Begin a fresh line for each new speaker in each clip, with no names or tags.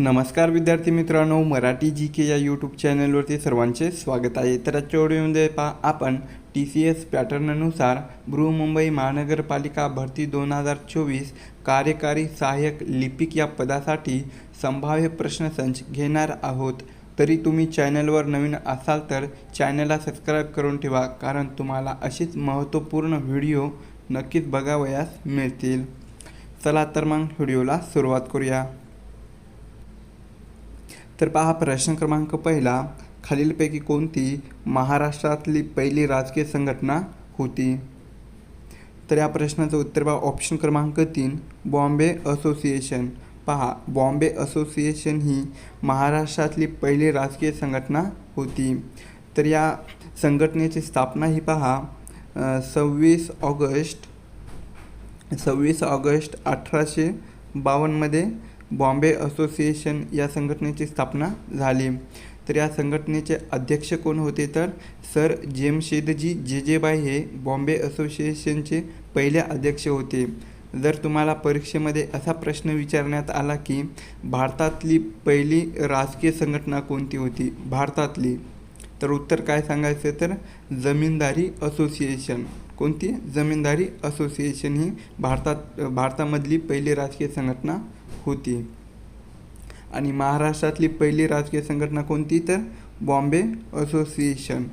नमस्कार विद्यार्थी मित्रांनो मराठी जी के या यूट्यूब चॅनलवरती सर्वांचे स्वागत आहे. तर आजच्या व्हिडिओमध्ये पहा आपण टी सी एस पॅटर्ननुसार बृहमुंबई महानगरपालिका भरती दोन हजार चोवीस कार्यकारी सहाय्यक लिपिक या पदासाठी संभाव्य प्रश्नसंच घेणार आहोत. तरी तुम्ही चॅनलवर नवीन असाल तर चॅनलला सबस्क्राईब करून ठेवा कारण तुम्हाला अशीच महत्त्वपूर्ण व्हिडिओ नक्कीच बघावयास मिळतील. चला तर मग व्हिडिओला सुरुवात करूया. तर पहा प्रश्न क्रमांक पहिला. खालीलपैकी कोणती महाराष्ट्रातली पहिली राजकीय संघटना होती? तर या प्रश्नाचं उत्तर पहा. ऑप्शन क्रमांक तीन बॉम्बे असोसिएशन. पहा बॉम्बे असोसिएशन ही महाराष्ट्रातली पहिली राजकीय संघटना होती. तर या संघटनेची स्थापना ही पहा सव्वीस ऑगस्ट सव्वीस ऑगस्ट अठराशे बावन्नमध्ये बॉम्बे असोसिएशन या संघटनेची स्थापना झाली. तर या संघटनेचे अध्यक्ष कोण होते तर? सर जेमशेदजी जेजेबाई हे बॉम्बे असोसिएशनचे पहिले अध्यक्ष होते. जर तुम्हाला परीक्षेमध्ये असा प्रश्न विचारण्यात आला की भारतातली पहिली राजकीय संघटना कोणती होती? भारतातली. तर उत्तर काय सांगायचं तर जमीनदारी असोसिएशन. कोणती? जमीनदारी असोसिएशन ही भारतात भारतामधली पहिली राजकीय संघटना होती. आणि महाराष्ट्रातली पहिली राजकीय संघटना कोणती तर? बॉम्बे असोसिएशन.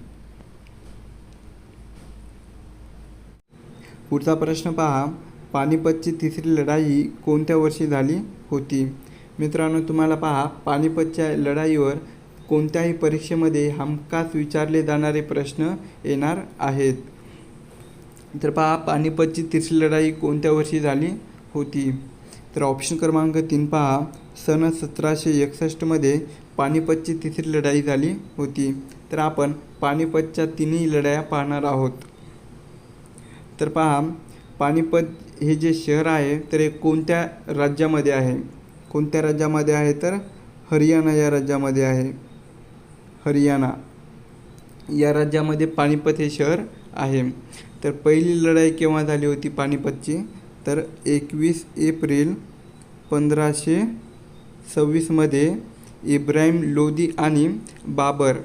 पुढचा प्रश्न पहा. पानिपतची तिसरी लढाई कोणत्या वर्षी झाली होती? मित्रांनो तुम्हाला पहा. पानिपतच्या लढाईवर कोणत्याही परीक्षेमध्ये हमखास विचारले जाणारे प्रश्न येणार आहेत. तर पहा पानिपतची तिसरी लढाई कोणत्या वर्षी झाली होती? तर ऑप्शन क्रमांक तीन पहा. सन सतराशे एकसष्टमध्ये पानिपतची तिसरी लढाई झाली होती. तर आपण पानिपतच्या तिन्ही लढाया पाहणार आहोत. तर पहा पानिपत हे जे शहर आहे तर हे कोणत्या राज्यामध्ये आहे? कोणत्या राज्यामध्ये आहे? तर हरियाणा या राज्यामध्ये आहे. हरियाणा. या राज्यामध्ये पानिपत हे शहर आहे. तर पहिली लढाई केव्हा झाली होती पानिपतची? तर एकवीस एप्रिल पंधराशे सव्वीसमध्ये इब्राहिम लोदी आणि बाबर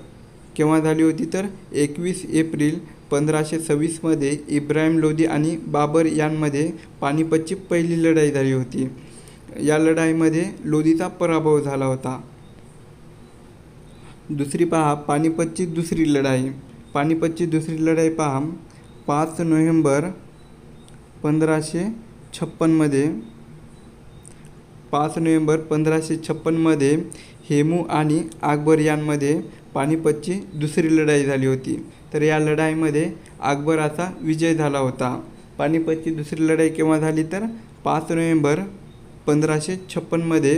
केव्हा झाली होती तर एकवीस एप्रिल पंधराशे सव्वीसमध्ये इब्राहिम लोदी आणि बाबर यांमध्ये पानिपतची पहिली लढाई झाली होती. या लढाईमध्ये लोदीचा पराभव झाला होता. दुसरी पहा पानिपतची दुसरी लढाई. पानिपतची दुसरी लढाई पहा पाच नोव्हेंबर पंधराशे छप्पनमध्ये पाच नोव्हेंबर पंधराशे छप्पनमध्ये हेमू आणि अकबर यांमध्ये पानिपतची दुसरी लढाई झाली होती. तर या लढाईमध्ये अकबराचा विजय झाला होता. पानिपतची दुसरी लढाई केव्हा झाली तर? पाच नोव्हेंबर पंधराशे छप्पनमध्ये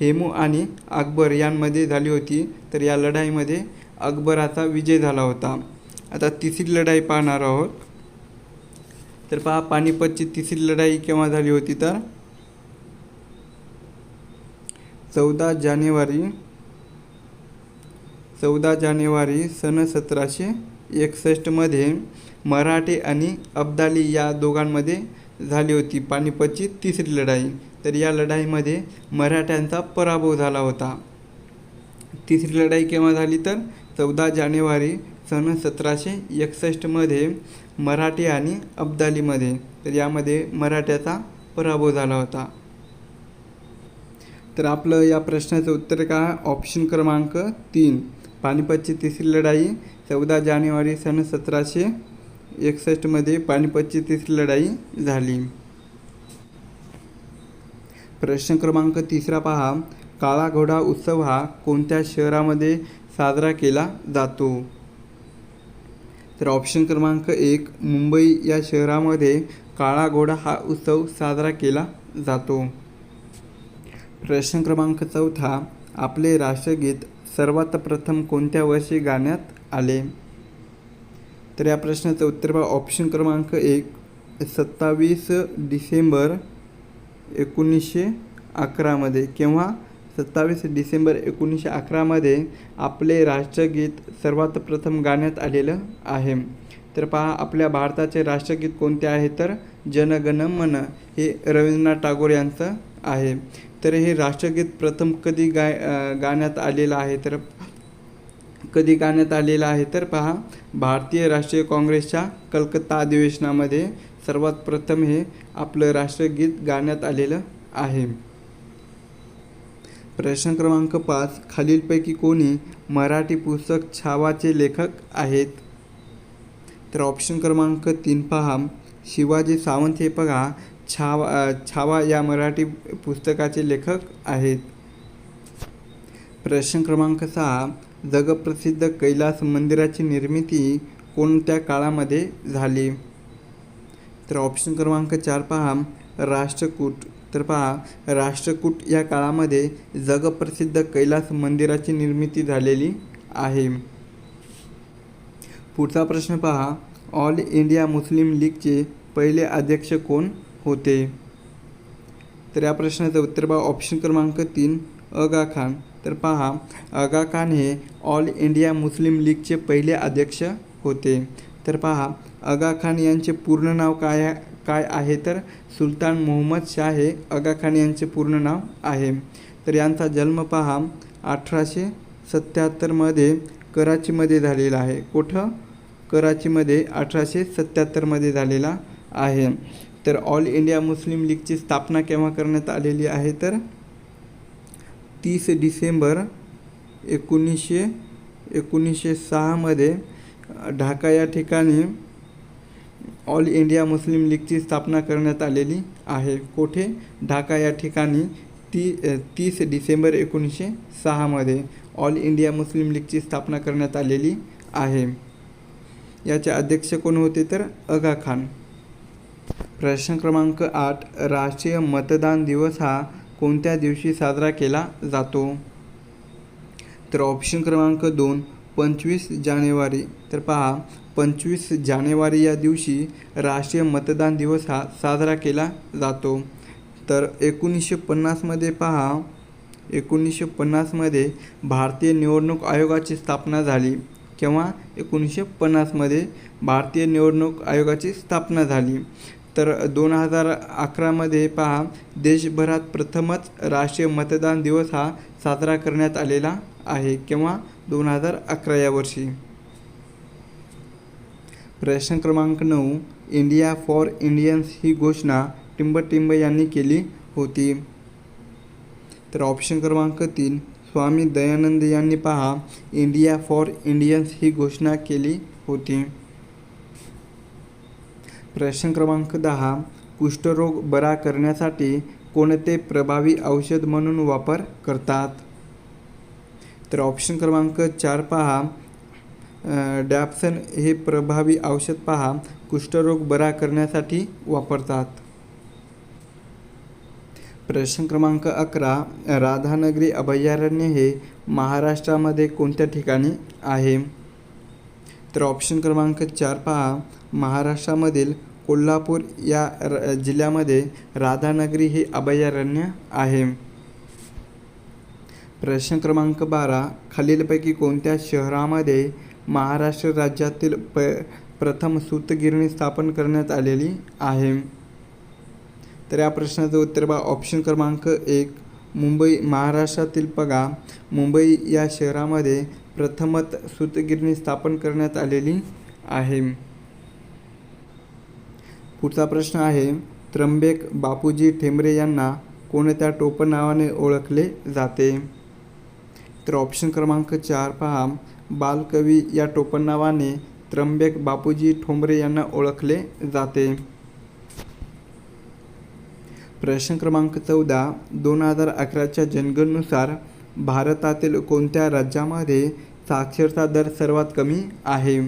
हेमू आणि अकबर यांमध्ये झाली होती. तर या लढाईमध्ये अकबराचा विजय झाला होता. आता तिसरी लढाई पाहणार आहोत. तर पहा पानिपतची तिसरी लढाई केव्हा झाली होती तर? चौदा जानेवारी चौदा जानेवारी सन सतराशे एकसष्टमध्ये मराठे आणि अब्दाली या दोघांमध्ये झाली होती पानिपतची तिसरी लढाई. तर या लढाईमध्ये मराठ्यांचा पराभव झाला होता. तिसरी लढाई केव्हा झाली तर? चौदा जानेवारी सन सतराशे एकसष्टमध्ये मराठी आणि अब्दालीमध्ये तर यामध्ये मराठ्याचा पराभव झाला होता. तर आपलं या प्रश्नाचं उत्तर का ऑप्शन क्रमांक तीन. पानिपतची तिसरी लढाई चौदा जानेवारी सन सतराशे एकसष्टमध्ये पानिपतची तिसरी लढाई झाली. प्रश्न क्रमांक तिसरा पहा. काळा घोडा उत्सव हा कोणत्या शहरामध्ये साजरा केला जातो? तर ऑप्शन क्रमांक एक मुंबई या शहरामध्ये काळा घोडा हा उत्सव साजरा केला जातो. प्रश्न क्रमांक चौथा आपले राष्ट्रगीत सर्वात प्रथम कोणत्या वर्षी गाण्यात आले? तर या प्रश्नाचं उत्तर बघा ऑप्शन क्रमांक एक सत्तावीस डिसेंबर एकोणीसशे अकरामध्ये किंवा सत्तावीस डिसेंबर एकोणीसशे अकरामध्ये आपले राष्ट्रगीत सर्वात प्रथम गाण्यात आलेलं आहे. तर पहा आपल्या भारताचे राष्ट्रगीत कोणते आहे? तर जनगण मन हे रवींद्रनाथ टागोर यांचं आहे. तर हे राष्ट्रगीत प्रथम कधी गाय गाण्यात आलेलं आहे? तर कधी गाण्यात आलेलं आहे? तर पहा भारतीय राष्ट्रीय काँग्रेसच्या कलकत्ता अधिवेशनामध्ये सर्वात प्रथम हे आपलं राष्ट्रगीत गाण्यात आलेलं आहे. प्रश्न क्रमांक पाच खालीलपैकी कोणी मराठी पुस्तक छावाचे लेखक आहेत? तर ऑप्शन क्रमांक तीन पहा. शिवाजी सावंत हे बघा छावा छावा या मराठी पुस्तकाचे लेखक आहेत. प्रश्न क्रमांक सहा जगप्रसिद्ध कैलास मंदिराची निर्मिती कोणत्या काळामध्ये झाली? तर ऑप्शन क्रमांक चार पहा राष्ट्रकूट. तर पहा राष्ट्रकूट या काळामध्ये जगप्रसिद्ध कैलास मंदिराची निर्मिती झालेली आहे. पुढचा प्रश्न पहा ऑल इंडिया मुस्लिम लीगचे पहिले अध्यक्ष कोण होते? तर या प्रश्नाचं उत्तर पहा ऑप्शन क्रमांक तीन अगा खान. तर पहा अगा खान हे ऑल इंडिया मुस्लिम लीगचे पहिले अध्यक्ष होते. तर पहा अगा खान यांचे पूर्ण नाव काय काय आहे तर सुलतान मोहम्मद शाह हे अगा खान यांचे पूर्ण नाव आहे. तर यांचा जन्म पहा अठराशे सत्याहत्तरमध्ये कराचीमध्ये झालेला आहे. कुठं? कराचीमध्ये अठराशे सत्याहत्तरमध्ये झालेला आहे. तर ऑल इंडिया मुस्लिम लीगची स्थापना केव्हा करण्यात आलेली आहे तर? तीस डिसेंबर एकोणीसशे एकोणीसशे सहामध्ये ढाका या ठिकाणी ऑल इंडिया मुस्लिम लीगची स्थापना करण्यात आलेली आहे. कोठे? ढाका या ठिकाणी ती तीस डिसेंबर एकोणीसशे सहामध्ये ऑल इंडिया मुस्लिम लीगची स्थापना करण्यात आलेली आहे. याचे अध्यक्ष कोण होते तर? अगा खान. प्रश्न क्रमांक आठ राष्ट्रीय मतदान दिवस हा कोणत्या दिवशी साजरा केला जातो? तर ऑप्शन क्रमांक दोन पंचवीस जानेवारी. तर पहा पंचवीस जानेवारी या दिवशी राष्ट्रीय मतदान दिवस हा साजरा केला जातो. तर एकोणीसशे पन्नासमध्ये पहा एकोणीसशे पन्नासमध्ये भारतीय निवडणूक आयोगाची स्थापना झाली केव्हा एकोणीसशे पन्नासमध्ये भारतीय निवडणूक आयोगाची स्थापना झाली. तर दोन हजार अकरामध्ये पहा देशभरात प्रथमच राष्ट्रीय मतदान दिवस हा साजरा करण्यात आलेला आहे किंवा दोन हजार अकरा या वर्षी. प्रश्न क्रमांक नऊ इंडिया फॉर इंडियन्स ही घोषणा टिंबटिंब यांनी केली होती. तर ऑप्शन क्रमांक तीन स्वामी दयानंद यांनी पहा इंडिया फॉर इंडियन्स ही घोषणा केली होती. प्रश्न क्रमांक दहा कुष्ठरोग बरा करण्यासाठी कोणते प्रभावी औषध म्हणून वापर करतात? तर ऑप्शन क्रमांक चार पहा डॅप्सन हे प्रभावी औषध पहा कुष्ठरोग बरा करण्यासाठी वापरतात. प्रश्न क्रमांक अकरा राधानगरी अभयारण्य हे महाराष्ट्रामध्ये कोणत्या ठिकाणी आहे? तर ऑप्शन क्रमांक चार पहा महाराष्ट्रामधील कोल्हापूर या र जिल्ह्यामध्ये राधानगरी हे अभयारण्य आहे. प्रश्न क्रमांक बारा खालीलपैकी कोणत्या शहरामध्ये महाराष्ट्र राज्यातील प प्रथम सूतगिरणी स्थापन करण्यात आलेली आहे. तर या प्रश्नाचं उत्तर बा ऑप्शन क्रमांक एक मुंबई महाराष्ट्रातील बघा मुंबई या शहरामध्ये प्रथमच सूतगिरणी स्थापन करण्यात आलेली आहे. पुढचा प्रश्न आहे त्र्यंबेक बापूजी ठेंबरे यांना कोणत्या टोपण नावाने ओळखले जाते? तर ऑप्शन क्रमांक चार पहा. बालकवी या टोपण नावाने त्र्यंबक बापूजी ठोंबरे यांना ओळखले जाते. प्रश्न क्रमांक चौदा दोन हजार अकराच्या जनगणनुसार भारतातील कोणत्या राज्यामध्ये साक्षरता दर सर्वात कमी आहे?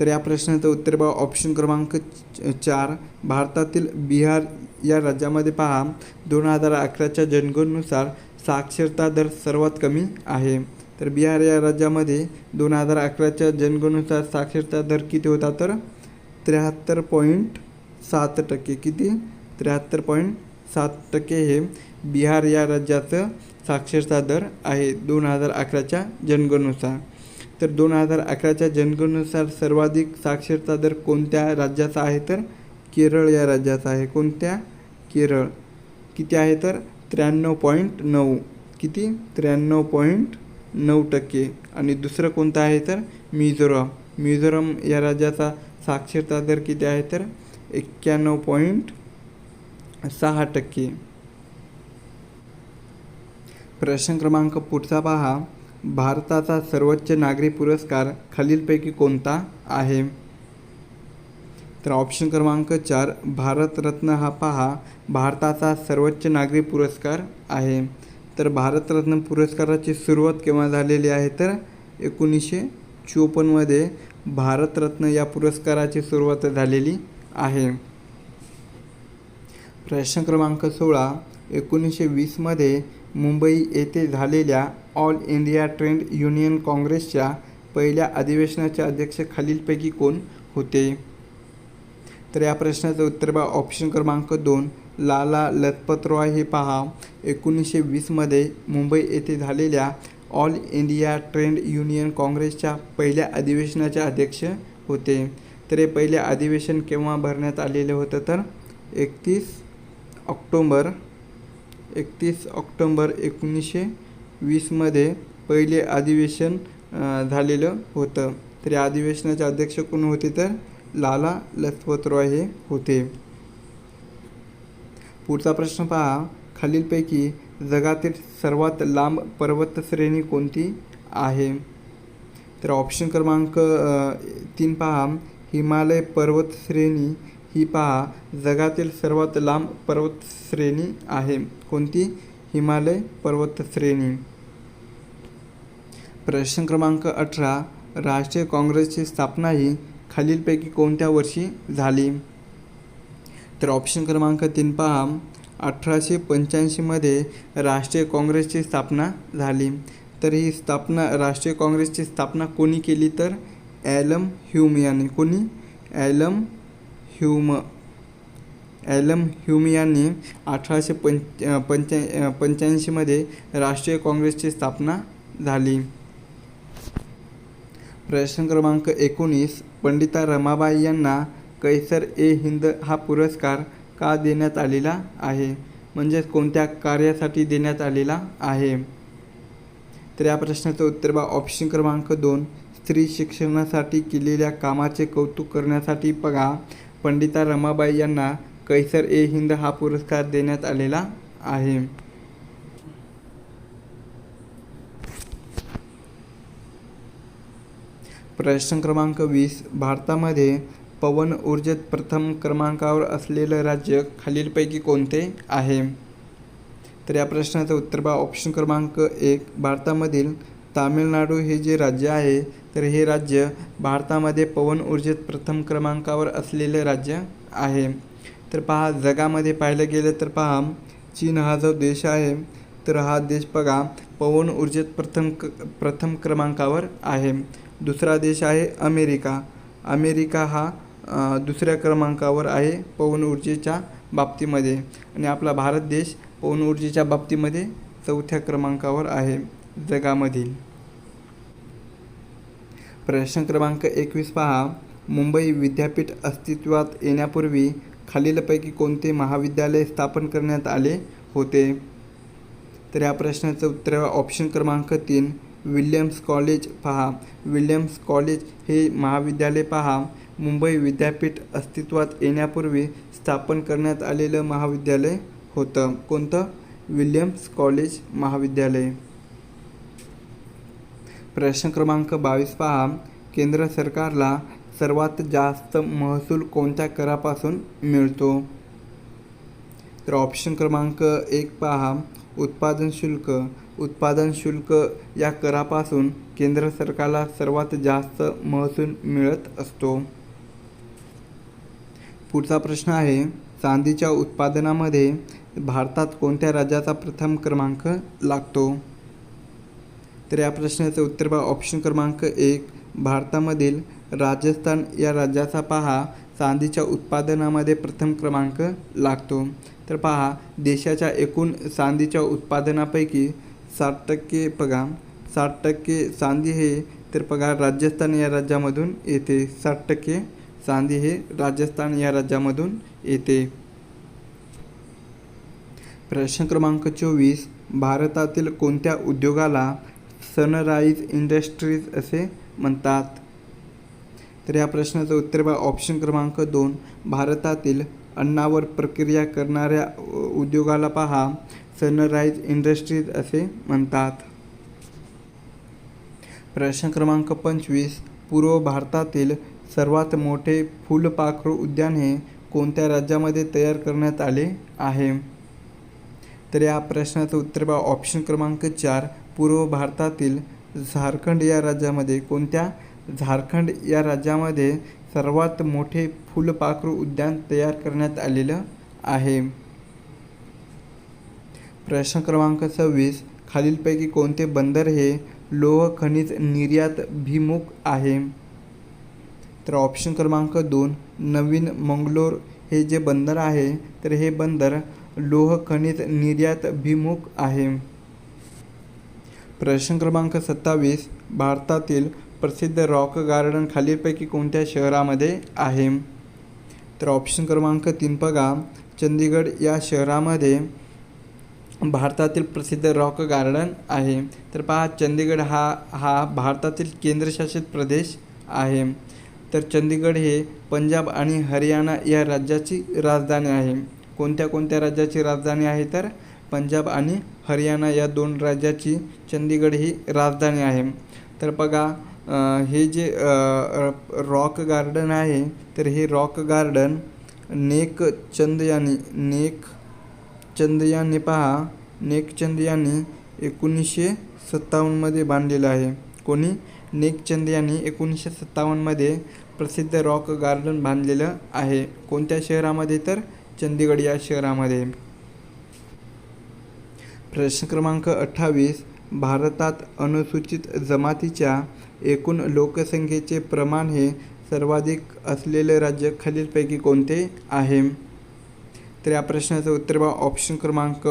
तर या प्रश्नाचं उत्तर पहा ऑप्शन क्रमांक चार भारतातील बिहार या राज्यामध्ये पहा. दोन हजार अकराच्या जनगणनुसार साक्षरता दर सर्वात कमी आहे. तर बिहार या राज्यामध्ये दोन हजार अकराच्या जनगणनुसार साक्षरता दर किती होता तर त्र्याहत्तर पॉईंट सात टक्के. किती? त्र्याहत्तर पॉईंट सात टक्के हे बिहार या राज्याचं साक्षरता दर आहे दोन हजार अकराच्या जनगणनुसार तर दोन हजार अकराच्या जनगणनुसार सर्वाधिक साक्षरता दर कोणत्या राज्याचा आहे तर केरळ या राज्याचा आहे. कोणत्या? केरळ. किती आहे तर त्र्याण्णव पॉईंट नऊ. किती? त्र्याण्णव पॉईंट नऊ टक्के. आणि दुसरं कोणतं आहे तर मिझोराम. मिझोराम या राज्याचा साक्षरता दर किती आहे तर एक्क्याण्णव पॉईंट सहा टक्के. प्रश्न क्रमांक पुढचा पहा. भारताचा सर्वोच्च नागरी पुरस्कार खालीलपैकी कोणता आहे? तर ऑप्शन क्रमांक चार भारतरत्न हा पहा. भारताचा सर्वोच्च नागरी पुरस्कार आहे. तर भारतरत्न पुरस्काराची सुरुवात केव्हा झालेली आहे तर एकोणीसशे चोपन्नमध्ये भारतरत्न या पुरस्काराची सुरुवात झालेली आहे. प्रश्न क्रमांक सोळा एकोणीसशे वीसमध्ये मुंबई येथे झालेल्या ऑल इंडिया ट्रेंड युनियन काँग्रेसच्या पहिल्या अधिवेशनाच्या अध्यक्ष खालीलपैकी कोण होते? तर या प्रश्नाचं उत्तर बा ऑप्शन क्रमांक दोन लाला लजपत रॉय हे पहा. एकोणीसशे वीसमध्ये मुंबई येथे झालेल्या ऑल इंडिया ट्रेंड युनियन काँग्रेसच्या पहिल्या अधिवेशनाचे अध्यक्ष होते. तर हे पहिले अधिवेशन केव्हा भरण्यात आलेलं होतं तर? एकतीस ऑक्टोंबर एकतीस ऑक्टोंबर एकोणीसशे वीसमध्ये पहिले अधिवेशन झालेलं होतं. तर या अधिवेशनाचे अध्यक्ष कोण होते तर? लाला लजपत रॉय हे होते. पुढचा प्रश्न पहा. खालीलपैकी जगातील सर्वात लांब पर्वतश्रेणी कोणती आहे? तर ऑप्शन क्रमांक तीन पहा. हिमालय पर्वतश्रेणी ही पहा. जगातील सर्वात लांब पर्वत श्रेणी आहे. कोणती? हिमालय पर्वतश्रेणी. प्रश्न क्रमांक अठरा. राष्ट्रीय काँग्रेसची स्थापना ही खालीलपैकी कोणत्या वर्षी झाली? तर ऑप्शन क्रमांक तीन पहा अठराशे पंच्याऐंशीमध्ये राष्ट्रीय काँग्रेसची स्थापना झाली. तर ही स्थापना राष्ट्रीय काँग्रेसची स्थापना कोणी केली तर? ॲलम ह्युमियाने यांनी. कोणी? ॲलम ह्युम ॲलम ह्यूम यांनी अठराशे पंच पंच्या पंच्याऐंशीमध्ये राष्ट्रीय काँग्रेसची स्थापना झाली. प्रश्न क्रमांक एकोणीस पंडिता रमाबाई यांना कैसर ए हिंद हा पुरस्कार का देण्यात आलेला आहे? म्हणजेच कोणत्या कार्यासाठी देण्यात आलेला आहे? तर या प्रश्नाचं उत्तर बा ऑप्शन क्रमांक दोन. स्त्री शिक्षणासाठी केलेल्या कामाचे कौतुक करण्यासाठी बघा. पंडिता रमाबाई यांना कैसर ए हिंद हा पुरस्कार देण्यात आलेला आहे. प्रश्न क्रमांक वीस. भारतामध्ये पवन ऊर्जेत प्रथम क्रमांकावर असलेलं राज्य खालीलपैकी कोणते आहे? तर या प्रश्नाचं उत्तर बा ऑप्शन क्रमांक एक भारतामधील तामिळनाडू हे जे राज्य आहे तर हे राज्य भारतामध्ये पवन ऊर्जेत प्रथम क्रमांकावर असलेलं राज्य आहे. तर पहा जगामध्ये पाहिलं गेलं तर पहा चीन हा जो देश आहे तर हा देश बघा पवन ऊर्जेत प्रथम क प्रथम क्रमांकावर आहे. दुसरा देश आहे अमेरिका. अमेरिका हा दुसऱ्या क्रमांकावर आहे पवन ऊर्जेच्या बाबतीमध्ये. आणि आपला भारत देश पवन ऊर्जेच्या बाबतीमध्ये चौथ्या क्रमांकावर आहे जगामधील. प्रश्न क्रमांक एकवीस पहा. मुंबई विद्यापीठ अस्तित्वात येण्यापूर्वी खालीलपैकी कोणते महाविद्यालय स्थापन करण्यात आले होते? तर या प्रश्नाचं उत्तर ऑप्शन क्रमांक तीन. विल्यम्स कॉलेज पहा. विल्यम्स कॉलेज हे महाविद्यालय पहा. मुंबई विद्यापीठ अस्तित्वात येण्यापूर्वी स्थापन करण्यात आलेलं महाविद्यालय होतं. कोणतं? विल्यम्स कॉलेज महाविद्यालय. प्रश्न क्रमांक बावीस पहा. केंद्र सरकारला सर्वात जास्त महसूल कोणत्या करापासून मिळतो? तर ऑप्शन क्रमांक एक पहा. उत्पादन शुल्क. उत्पादन शुल्क या करापासून केंद्र सरकारला सर्वात जास्त महसूल मिळत असतो. पुढचा प्रश्न आहे चांदीच्या उत्पादनामध्ये भारतात कोणत्या राज्याचा प्रथम क्रमांक लागतो? तर या प्रश्नाचं उत्तर पहा. ऑप्शन क्रमांक एक भारतामधील राजस्थान या राज्याचा पहा. चांदीच्या उत्पादनामध्ये प्रथम क्रमांक लागतो. तर पहा देशाच्या एकूण चांदीच्या उत्पादनापैकी साठ टक्के बघा साठ टक्के चांदी हे तर बघा राजस्थान या राज्यामधून येते. साठ टक्के चांदी हे राजस्थान या राज्यामधून येते. प्रश्न क्रमांक चोवीस भारतातील कोणत्या उद्योगाला सनराईज इंडस्ट्रीज असे म्हणतात? तर या प्रश्नाचं उत्तर बघा ऑप्शन क्रमांक दोन भारतातील अन्नावर प्रक्रिया करणाऱ्या उद्योगाला पहा सनराईज इंडस्ट्रीज असे म्हणतात. प्रश्न क्रमांक पंचवीस पूर्व भारतातील सर्वात मोठे फुलपाखरू उद्यान हे कोणत्या राज्यामध्ये तयार करण्यात आले आहे? तर या प्रश्नाचं उत्तर बा ऑप्शन क्रमांक चार पूर्व भारतातील झारखंड या राज्यामध्ये कोणत्या? झारखंड या राज्यामध्ये सर्वात मोठे फुलपाखरू उद्यान तयार करण्यात आलेलं आहे. प्रश्न क्रमांक सव्वीस खालीलपैकी कोणते बंदर हे लोह खनिज निर्यात भिमुख आहे? तर ऑप्शन क्रमांक दोन नवीन मंगलोर. हे जे बंदर आहे तर हे बंदर लोह खनिज निर्यात भिमुख आहे. प्रश्न क्रमांक सत्तावीस भारतातील प्रसिद्ध रॉक गार्डन खालीलपैकी कोणत्या शहरामध्ये आहे? तर ऑप्शन क्रमांक तीन बघा. चंदीगड या शहरामध्ये भारतातील प्रसिद्ध रॉक गार्डन आहे. तर पहा चंदीगड हा हा भारतातील केंद्रशासित प्रदेश आहे. तर चंदीगड हे पंजाब आणि हरियाणा या राज्याची राजधानी आहे. कोणत्या कोणत्या राज्याची राजधानी आहे तर? पंजाब आणि हरियाणा या दोन राज्याची चंदीगड ही राजधानी आहे. तर बघा हे जे रॉक गार्डन आहे तर हे रॉक गार्डन नेक चंद यांनी नेक चंद यांनी पहा नेकचंद यांनी एकोणीसशे सत्तावन्नमध्ये बांधलेलं आहे. कोणी? नेकचंद यांनी एकोणीसशे सत्तावन्नमध्ये प्रसिद्ध रॉक गार्डन बांधलेलं आहे. कोणत्या शहरामध्ये तर? चंदीगड या शहरामध्ये. प्रश्न क्रमांक अठ्ठावीस. भारतात अनुसूचित जमातीच्या एकूण लोकसंख्येचे प्रमाण हे सर्वाधिक असलेले राज्य खालीलपैकी कोणते आहे? तर या प्रश्नाचं उत्तर बा ऑप्शन क्रमांक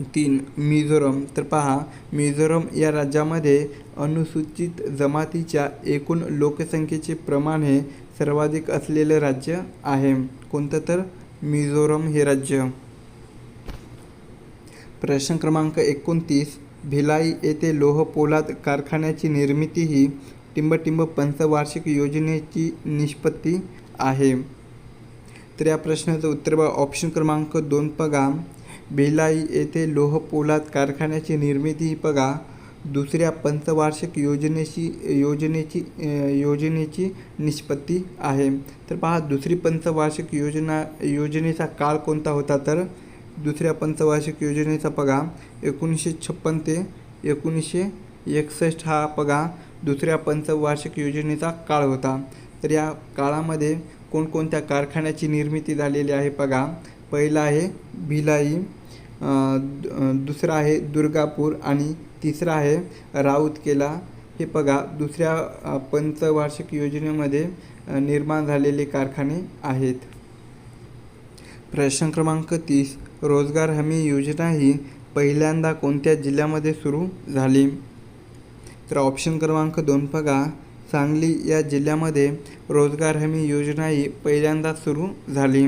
तीन मिझोरम. तर पहा मिझोरम या राज्यामध्ये अनुसूचित जमातीच्या एकूण लोकसंख्येचे प्रमाण हे सर्वाधिक असलेलं राज्य आहे. कोणतं तर? मिझोरम हे राज्य. प्रश्न क्रमांक एकोणतीस. भिलाई येथे लोह पोलाद कारखान्याची निर्मिती ही टिंबटिंब पंचवार्षिक योजनेची निष्पत्ती आहे. तर या प्रश्नाचं उत्तर बघा. ऑप्शन क्रमांक दोन बघा. बेलाई येथे लोह पोलाद कारखान्याची निर्मिती ही बघा. दुसऱ्या पंचवार्षिक योजनेची योजनेची योजनेची निष्पत्ती आहे. तर पहा दुसरी पंचवार्षिक योजना योजनेचा काळ कोणता होता तर? दुसऱ्या पंचवार्षिक योजनेचा बघा एकोणीसशे छप्पन ते एकोणीसशे एकसष्ट हा बघा दुसऱ्या पंचवार्षिक योजनेचा काळ होता. तर या काळामध्ये कोणकोणत्या कारखान्याची निर्मिती झालेली आहे बघा. पहिला आहे भिलाई दुसरा आहे दुर्गापूर आणि तिसरा आहे राऊतकेला. हे बघा दुसऱ्या पंचवार्षिक योजनेमध्ये निर्माण झालेले कारखाने आहेत. प्रश्न क्रमांक तीस रोजगार हमी योजना ही पहिल्यांदा कोणत्या जिल्ह्यामध्ये सुरू झाली? तर ऑप्शन क्रमांक दोन बघा. सांगली या जिल्ह्यामध्ये रोजगार हमी योजना ही पहिल्यांदा सुरू झाली.